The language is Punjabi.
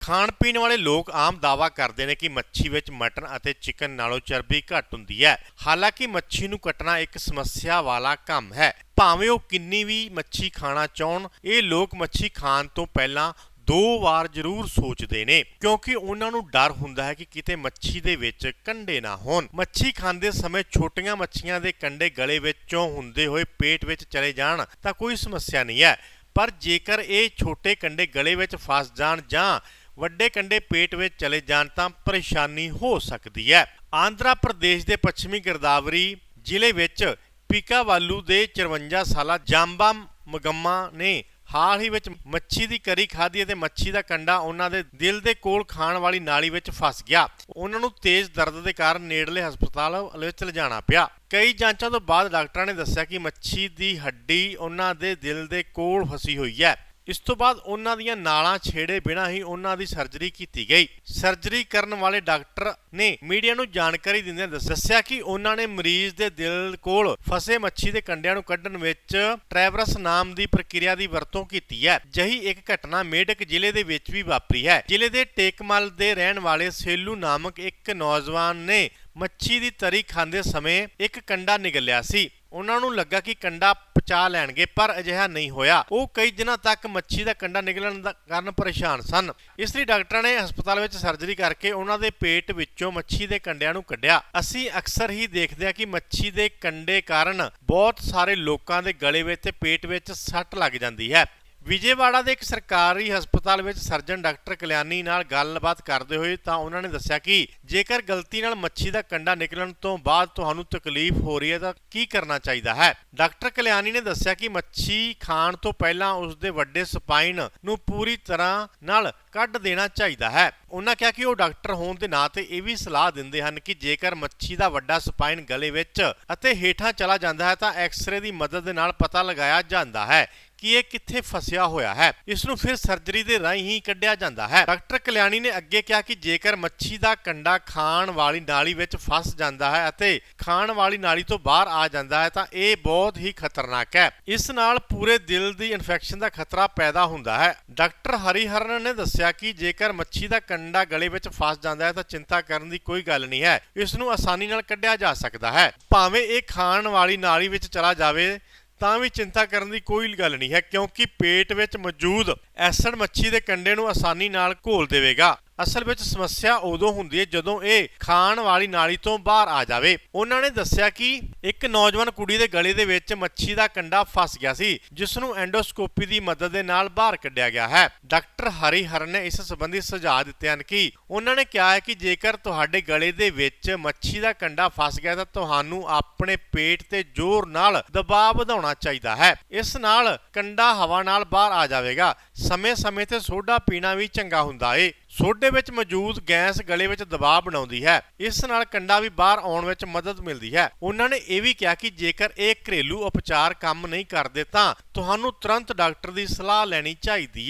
ਖਾਣ ਪੀਣ ਵਾਲੇ ਲੋਕ ਆਮ ਦਾਵਾ ਕਰਦੇ ਨੇ ਕਿ ਮੱਛੀ ਵਿੱਚ ਮਟਨ ਅਤੇ ਚਿਕਨ ਨਾਲੋਂ ਚਰਬੀ ਘੱਟ ਹੁੰਦੀ ਹੈ। ਹਾਲਾਂਕਿ ਮੱਛੀ ਨੂੰ ਕੱਟਣਾ ਇੱਕ ਸਮੱਸਿਆ ਵਾਲਾ ਕੰਮ ਹੈ। ਭਾਵੇਂ ਉਹ ਕਿੰਨੀ ਵੀ ਮੱਛੀ ਖਾਣਾ ਚਾਹਣ, ਇਹ ਲੋਕ ਮੱਛੀ ਖਾਣ ਤੋਂ ਪਹਿਲਾਂ ਦੋ ਵਾਰ ਜ਼ਰੂਰ ਸੋਚਦੇ ਨੇ, ਕਿਉਂਕਿ ਉਹਨਾਂ ਨੂੰ ਡਰ ਹੁੰਦਾ ਹੈ ਕਿ ਕਿਤੇ ਮੱਛੀ ਦੇ ਵਿੱਚ ਕੰਡੇ ਨਾ ਹੋਣ। ਮੱਛੀ ਖਾਂਦੇ ਸਮੇਂ ਛੋਟੀਆਂ ਮੱਛੀਆਂ ਦੇ ਕੰਡੇ ਗਲੇ ਵਿੱਚੋਂ ਹੁੰਦੇ ਹੋਏ ਪੇਟ ਵਿੱਚ ਚਲੇ ਜਾਣ ਤਾਂ ਕੋਈ ਸਮੱਸਿਆ ਨਹੀਂ ਹੈ। ਪਰ ਜੇਕਰ ਇਹ ਛੋਟੇ ਕੰਡੇ ਗਲੇ ਵਿੱਚ ਫਸ ਜਾਣ ਜਾਂ ਵੱਡੇ ਕੰਡੇ ਪੇਟ ਵਿੱਚ ਚਲੇ ਜਾਣ ਤਾਂ ਪਰੇਸ਼ਾਨੀ ਹੋ ਸਕਦੀ ਹੈ। ਆਂਧਰਾ ਪ੍ਰਦੇਸ਼ ਦੇ ਪੱਛਮੀ ਗਿਰਦਾਵਰੀ ਜ਼ਿਲ੍ਹੇ ਵਿੱਚ ਪੀਕਾਵਾਲੂ ਦੇ 54 ਸਾਲਾ ਜਾਂਬਾ ਮਗੰਮਾ ਨੇ ਹਾਲ ਹੀ ਵਿੱਚ ਮੱਛੀ ਦੀ ਕਰੀ ਖਾਧੀ ਅਤੇ ਮੱਛੀ ਦਾ ਕੰਡਾ ਉਹਨਾਂ ਦੇ ਦਿਲ ਦੇ ਕੋਲ ਖਾਣ ਵਾਲੀ ਨਾਲੀ ਵਿੱਚ ਫਸ ਗਿਆ। ਉਹਨਾਂ ਨੂੰ ਤੇਜ਼ ਦਰਦ ਦੇ ਕਾਰਨ ਨੇੜਲੇ ਹਸਪਤਾਲ ਵਿੱਚ ਲਿਜਾਣਾ ਪਿਆ। ਕਈ ਜਾਂਚਾਂ ਤੋਂ ਬਾਅਦ ਡਾਕਟਰਾਂ ਨੇ ਦੱਸਿਆ ਕਿ ਮੱਛੀ ਦੀ ਹੱਡੀ ਉਹਨਾਂ ਦੇ ਦਿਲ ਦੇ ਕੋਲ ਫਸੀ ਹੋਈ ਹੈ। ਇਸ ਤੋਂ ਬਾਅਦ ਉਹਨਾਂ ਦੀਆਂ ਨਾਲਾਂ ਛੇੜੇ ਬਿਨਾਂ ਹੀ ਉਹਨਾਂ ਦੀ ਸਰਜਰੀ ਕੀਤੀ ਗਈ। ਸਰਜਰੀ ਕਰਨ ਵਾਲੇ ਡਾਕਟਰ ਨੇ ਮੀਡੀਆ ਨੂੰ ਜਾਣਕਾਰੀ ਦਿੰਦਿਆਂ ਦੱਸਿਆ ਕਿ ਉਹਨਾਂ ਨੇ ਮਰੀਜ਼ ਦੇ ਦਿਲ ਕੋਲ ਫਸੇ ਮੱਛੀ ਦੇ ਕੰਡਿਆਂ ਨੂੰ ਕੱਢਣ ਵਿੱਚ ਟ੍ਰੈਵਰਸ ਨਾਮ ਦੀ ਪ੍ਰਕਿਰਿਆ ਦੀ ਵਰਤੋਂ ਕੀਤੀ ਹੈ। ਜਹੀ ਇੱਕ ਘਟਨਾ ਮੇਡਕ ਜ਼ਿਲ੍ਹੇ ਦੇ ਵਿੱਚ ਵੀ ਵਾਪਰੀ ਹੈ। ਜ਼ਿਲ੍ਹੇ ਦੇ ਟੇਕਮਲ ਦੇ ਰਹਿਣ ਵਾਲੇ ਸੇਲੂ ਨਾਮਕ ਇੱਕ ਨੌਜਵਾਨ ਨੇ ਮੱਛੀ ਦੀ ਤਰੀ ਖਾਂਦੇ ਸਮੇਂ ਇੱਕ ਕੰਡਾ ਨਿਗਲਿਆ ਸੀ। ਉਹਨਾਂ ਨੂੰ ਲੱਗਾ ਕਿ ਕੰਡਾ ਪਚਾ ਲੈਣਗੇ, ਪਰ ਅਜਿਹਾ ਨਹੀਂ ਹੋਇਆ। ਉਹ ਕਈ ਦਿਨਾਂ ਤੱਕ ਮੱਛੀ ਦਾ ਕੰਡਾ ਨਿਕਲਣ ਦਾ ਕਾਰਨ ਪਰੇਸ਼ਾਨ ਸਨ। ਇਸ ਲਈ ਡਾਕਟਰਾਂ ਨੇ ਹਸਪਤਾਲ ਵਿੱਚ ਸਰਜਰੀ ਕਰਕੇ ਉਹਨਾਂ ਦੇ ਪੇਟ ਵਿੱਚੋਂ ਮੱਛੀ ਦੇ ਕੰਡਿਆਂ ਨੂੰ ਕੱਢਿਆ। ਅਸੀਂ ਅਕਸਰ ਹੀ ਦੇਖਦੇ ਹਾਂ ਕਿ ਮੱਛੀ ਦੇ ਕੰਡੇ ਕਾਰਨ ਬਹੁਤ ਸਾਰੇ ਲੋਕਾਂ ਦੇ ਗਲੇ ਵਿੱਚ ਤੇ ਪੇਟ ਵਿੱਚ ਸੱਟ ਲੱਗ ਜਾਂਦੀ ਹੈ। ਵਿਜੇਵਾੜਾ ਦੇ ਇੱਕ ਸਰਕਾਰੀ ਹਸਪਤਾਲ ਵਿੱਚ ਸਰਜਨ ਡਾਕਟਰ ਕਲਿਆਣੀ ਨਾਲ ਗੱਲਬਾਤ ਕਰਦੇ ਹੋਏ ਤਾਂ ਉਹਨਾਂ ਨੇ ਦੱਸਿਆ ਕਿ ਜੇਕਰ ਗਲਤੀ ਨਾਲ ਮੱਛੀ ਦਾ ਕੰਡਾ ਨਿਕਲਣ ਤੋਂ ਬਾਅਦ ਤੁਹਾਨੂੰ ਤਕਲੀਫ ਹੋ ਰਹੀ ਹੈ ਤਾਂ ਕੀ ਕਰਨਾ ਚਾਹੀਦਾ ਹੈ? ਡਾਕਟਰ ਕਲਿਆਣੀ ਨੇ ਦੱਸਿਆ ਕਿ ਮੱਛੀ ਖਾਣ ਤੋਂ ਪਹਿਲਾਂ ਉਸ ਦੇ ਵੱਡੇ ਸਪਾਈਨ ਨੂੰ ਪੂਰੀ ਤਰ੍ਹਾਂ ਨਾਲ ਕੱਢ ਦੇਣਾ ਚਾਹੀਦਾ ਹੈ। ਉਹਨਾਂ ਕਿਹਾ ਕਿ ਉਹ ਡਾਕਟਰ ਹੋਣ ਦੇ ਨਾਤੇ ਇਹ ਵੀ ਸਲਾਹ ਦਿੰਦੇ ਹਨ ਕਿ ਜੇਕਰ ਮੱਛੀ ਦਾ ਵੱਡਾ ਸਪਾਈਨ ਗਲੇ ਵਿੱਚ ਅਤੇ ਹੇਠਾਂ ਚਲਾ ਜਾਂਦਾ ਹੈ ਤਾਂ ਐਕਸ-ਰੇ ਦੀ ਮਦਦ ਦੇ ਨਾਲ ਪਤਾ ਲਗਾਇਆ ਜਾਂਦਾ ਹੈ। ਕਿ ਇਹ ਕਿੱਥੇ ਫਸਿਆ ਹੋਇਆ ਹੈ। ਇਸ ਨੂੰ ਫਿਰ ਸਰਜਰੀ ਦੇ ਰਾਹੀਂ ਹੀ ਕੱਢਿਆ ਜਾਂਦਾ ਹੈ। ਡਾਕਟਰ ਕਲਿਆਣੀ ਨੇ ਅੱਗੇ ਕਿਹਾ ਕਿ ਜੇਕਰ ਮੱਛੀ ਦਾ ਕੰਡਾ ਖਾਣ ਵਾਲੀ ਨਾਲੀ ਵਿੱਚ ਫਸ ਜਾਂਦਾ ਹੈ ਅਤੇ ਖਾਣ ਵਾਲੀ ਨਾਲੀ ਤੋਂ ਬਾਹਰ ਆ ਜਾਂਦਾ ਹੈ ਤਾਂ ਇਹ ਬਹੁਤ ਹੀ ਖਤਰਨਾਕ ਹੈ। ਇਸ ਨਾਲ ਪੂਰੇ ਦਿਲ ਦੀ ਇਨਫੈਕਸ਼ਨ ਦਾ ਖਤਰਾ ਪੈਦਾ ਹੁੰਦਾ ਹੈ। ਡਾਕਟਰ ਹਰੀਹਰਨ ਨੇ ਦੱਸਿਆ ਕਿ ਜੇਕਰ ਮੱਛੀ ਦਾ ਕੰਡਾ ਗਲੇ ਵਿੱਚ ਫਸ ਜਾਂਦਾ ਹੈ ਤਾਂ ਚਿੰਤਾ ਕਰਨ ਦੀ ਕੋਈ ਗੱਲ ਨਹੀਂ ਹੈ। ਇਸ ਨੂੰ ਆਸਾਨੀ ਨਾਲ ਕੱਢਿਆ ਜਾ ਸਕਦਾ ਹੈ। ਭਾਵੇਂ ਇਹ ਖਾਣ ਵਾਲੀ ਨਾਲੀ ਵਿੱਚ ਚਲਾ ਜਾਵੇ ਤਾਂ ਵੀ ਚਿੰਤਾ ਕਰਨ ਦੀ ਕੋਈ ਗੱਲ ਨਹੀਂ ਹੈ, ਕਿਉਂਕਿ ਪੇਟ ਵਿੱਚ ਮੌਜੂਦ ਐਸਡ ਮੱਛੀ ਦੇ ਕੰਡੇ ਨੂੰ ਆਸਾਨੀ ਨਾਲ ਘੋਲ ਦੇਵੇਗਾ। ਅਸਲ ਵਿੱਚ ਸਮੱਸਿਆ ਉਦੋਂ ਹੁੰਦੀ ਹੈ ਜਦੋਂ ਇਹ ਖਾਣ ਵਾਲੀ ਨਾਲੀ ਤੋਂ ਬਾਹਰ ਆ ਜਾਵੇ। ਉਹਨਾਂ ਨੇ ਦੱਸਿਆ ਕਿ ਇੱਕ ਨੌਜਵਾਨ ਕੁੜੀ ਦੇ ਗਲੇ ਦੇ ਵਿੱਚ ਮੱਛੀ ਦਾ ਕੰਡਾ ਫਸ ਗਿਆ ਸੀ, ਜਿਸ ਨੂੰ ਐਂਡੋਸਕੋਪੀ ਦੀ ਮਦਦ ਦੇ ਨਾਲ ਬਾਹਰ ਕੱਢਿਆ ਗਿਆ ਹੈ। ਡਾਕਟਰ ਹਰੀਹਰਨ ਨੇ ਇਸ ਸੰਬੰਧੀ ਸੁਝਾਅ ਦਿੱਤੇ ਹਨ ਕਿ ਉਹਨਾਂ ਨੇ ਕਿਹਾ ਹੈ ਕਿ ਜੇਕਰ ਤੁਹਾਡੇ ਗਲੇ ਦੇ ਵਿੱਚ ਮੱਛੀ ਦਾ ਕੰਡਾ ਫਸ ਗਿਆ ਤਾਂ ਤੁਹਾਨੂੰ ਆਪਣੇ ਪੇਟ ਤੇ ਜ਼ੋਰ ਨਾਲ ਦਬਾਅ ਵਧਾਉਣਾ ਚਾਹੀਦਾ ਹੈ। ਇਸ ਨਾਲ ਕੰਡਾ ਹਵਾ ਨਾਲ ਬਾਹਰ ਆ ਜਾਵੇਗਾ। ਸਮੇਂ-ਸਮੇਂ ਤੇ ਸੋਡਾ ਪੀਣਾ ਵੀ ਚੰਗਾ ਹੁੰਦਾ ਏ। ਸੋਡੇ ਵਿੱਚ ਮੌਜੂਦ ਗੈਸ ਗਲੇ ਵਿੱਚ ਦਬਾਅ ਬਣਾਉਂਦੀ ਹੈ। ਇਸ ਨਾਲ ਕੰਡਾ ਵੀ ਬਾਹਰ ਆਉਣ ਵਿੱਚ ਮਦਦ ਮਿਲਦੀ ਹੈ। ਉਹਨਾਂ ਨੇ ਇਹ ਵੀ ਕਿਹਾ ਕਿ ਜੇਕਰ ਇਹ ਘਰੇਲੂ ਉਪਚਾਰ ਕੰਮ ਨਹੀਂ ਕਰਦੇ ਤਾਂ ਤੁਹਾਨੂੰ ਤੁਰੰਤ ਡਾਕਟਰ ਦੀ ਸਲਾਹ ਲੈਣੀ ਚਾਹੀਦੀ ਹੈ।